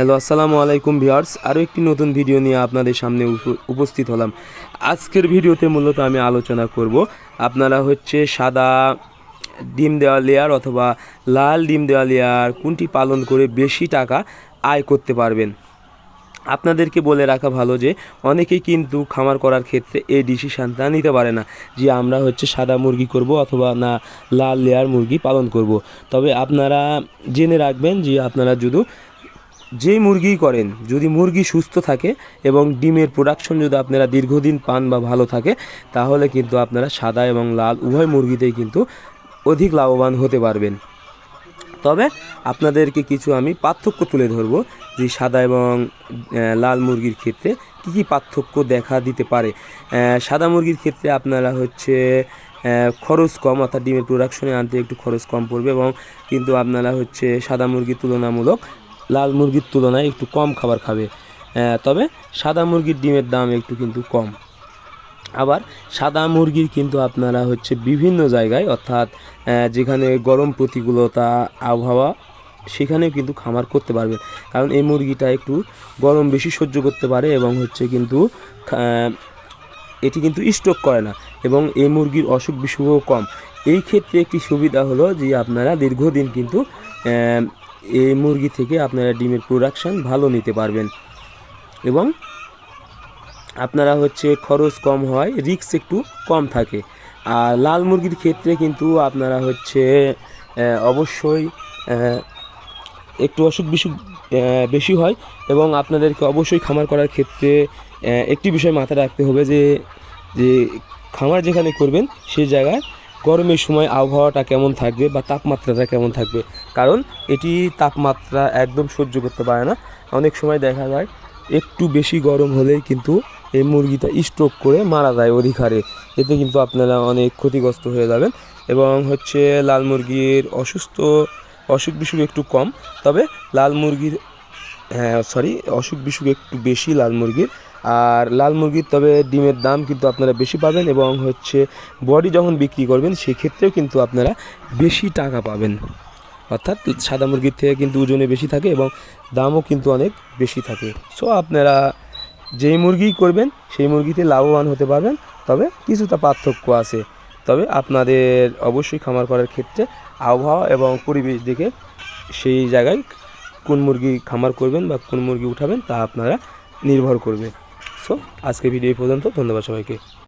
Hello, আসসালামু আলাইকুম viewers. আরও একটি নতুন ভিডিও নিয়ে আপনাদের সামনে উপ- উপস্থিত হলাম। আজকের ভিডিওতে মূলত আমি আলোচনা করব আপনারা হচ্ছে সাদা ডিম দেওয়া লেয়ার অথবা লাল ডিম দেওয়া লেয়ার কোনটি পালন করে বেশি টাকা আয় করতে পারবেন। আপনাদেরকে বলে রাখা ভালো যে, অনেকেই কিন্তু খামার করার ক্ষেত্রে এই ডিসিশানটা নিতে পারে না যে, আমরা হচ্ছে সাদা মুরগি করব অথবা না লাল লেয়ার মুরগি পালন করব। তবে আপনারা জেনে রাখবেন যে, আপনারা যদি যে মুরগি করেন, যদি মুরগি সুস্থ থাকে এবং ডিমের প্রোডাকশন যদি আপনারা দীর্ঘদিন পান বা ভালো থাকে, তাহলে কিন্তু আপনারা সাদা এবং লাল উভয় মুরগিতেই কিন্তু অধিক লাভবান হতে পারবেন। তবে আপনাদেরকে কিছু আমি পার্থক্য তুলে ধরবো যে সাদা এবং লাল মুরগির ক্ষেত্রে কী কী পার্থক্য দেখা দিতে পারে। সাদা মুরগির ক্ষেত্রে আপনারা হচ্ছে খরচ কম, অর্থাৎ ডিমের প্রোডাকশনে আনতে একটু খরচ কম পড়বে এবং কিন্তু আপনারা হচ্ছে সাদা মুরগির তুলনামূলক লাল মুরগির তুলনায় একটু কম খাবার খাবে। তবে সাদা মুরগির ডিমের দাম একটু কিন্তু কম। আবার সাদা মুরগির কিন্তু আপনারা হচ্ছে বিভিন্ন জায়গায়, অর্থাৎ যেখানে গরম প্রতিকূলতা, আবহাওয়া, সেখানেও কিন্তু খামার করতে পারবেন কারণ এই মুরগিটা একটু গরম বেশি সহ্য করতে পারে এবং হচ্ছে কিন্তু এটি কিন্তু স্ট্রোক করে না এবং এই মুরগির অসুখ বিসুখও কম। এই ক্ষেত্রে একটি সুবিধা হলো যে আপনারা দীর্ঘদিন কিন্তু এই মুরগি থেকে আপনারা ডিমের প্রোডাকশান ভালো নিতে পারবেন। এবং আপনারা হচ্ছে খরচ কম হয় রিস্ক একটু কম থাকে। আর লাল মুরগির ক্ষেত্রে কিন্তু আপনারা হচ্ছে অবশ্যই একটু অসুখ বিসুখ বেশি হয় এবং আপনাদেরকে অবশ্যই খামার করার ক্ষেত্রে একটি বিষয় মাথায় রাখতে হবে যে যে খামার যেখানে করবেন সেই জায়গায় গরমের সময় আবহাওয়াটা কেমন থাকবে বা তাপমাত্রাটা কেমন থাকবে? কারণ এটি তাপমাত্রা একদম সহ্য করতে পারে না। অনেক সময় দেখা যায়, একটু বেশি গরম হলেই কিন্তু এই মুরগিটা স্ট্রোক করে মারা যায় অধিকারে। এতে কিন্তু আপনারা অনেক ক্ষতিগ্রস্ত হয়ে যাবেন এবং হচ্ছে লাল মুরগির অসুস্থ, অসুখ বিসুখ একটু কম। তবে লাল মুরগির হ্যাঁ সরি অসুখ বিসুখ একটু বেশি লাল মুরগির। আর লাল মুরগির তবে ডিমের দাম কিন্তু আপনারা বেশি পাবেন এবং হচ্ছে বডি যখন বিক্রি করবেন সেক্ষেত্রেও কিন্তু আপনারা বেশি টাকা পাবেন। অর্থাৎ সাদা মুরগির থেকে কিন্তু ওজনে বেশি থাকে এবং দামও কিন্তু অনেক বেশি থাকে। সো আপনারা যেই মুরগি করবেন, সেই মুরগিতে লাভবান হতে পারবেন, তবে কিছুটা পার্থক্য আছে। তবে আপনাদের অবশ্যই খামার করার ক্ষেত্রে আবহাওয়া এবং পরিবেশ দেখে সেই জায়গায় কোন মুরগি খামার করবেন বা কোন মুরগি উঠাবেন তা আপনারা নির্ভর করবে। আজকে ভিডিও পর্যন্ত। ধন্যবাদ সবাইকে।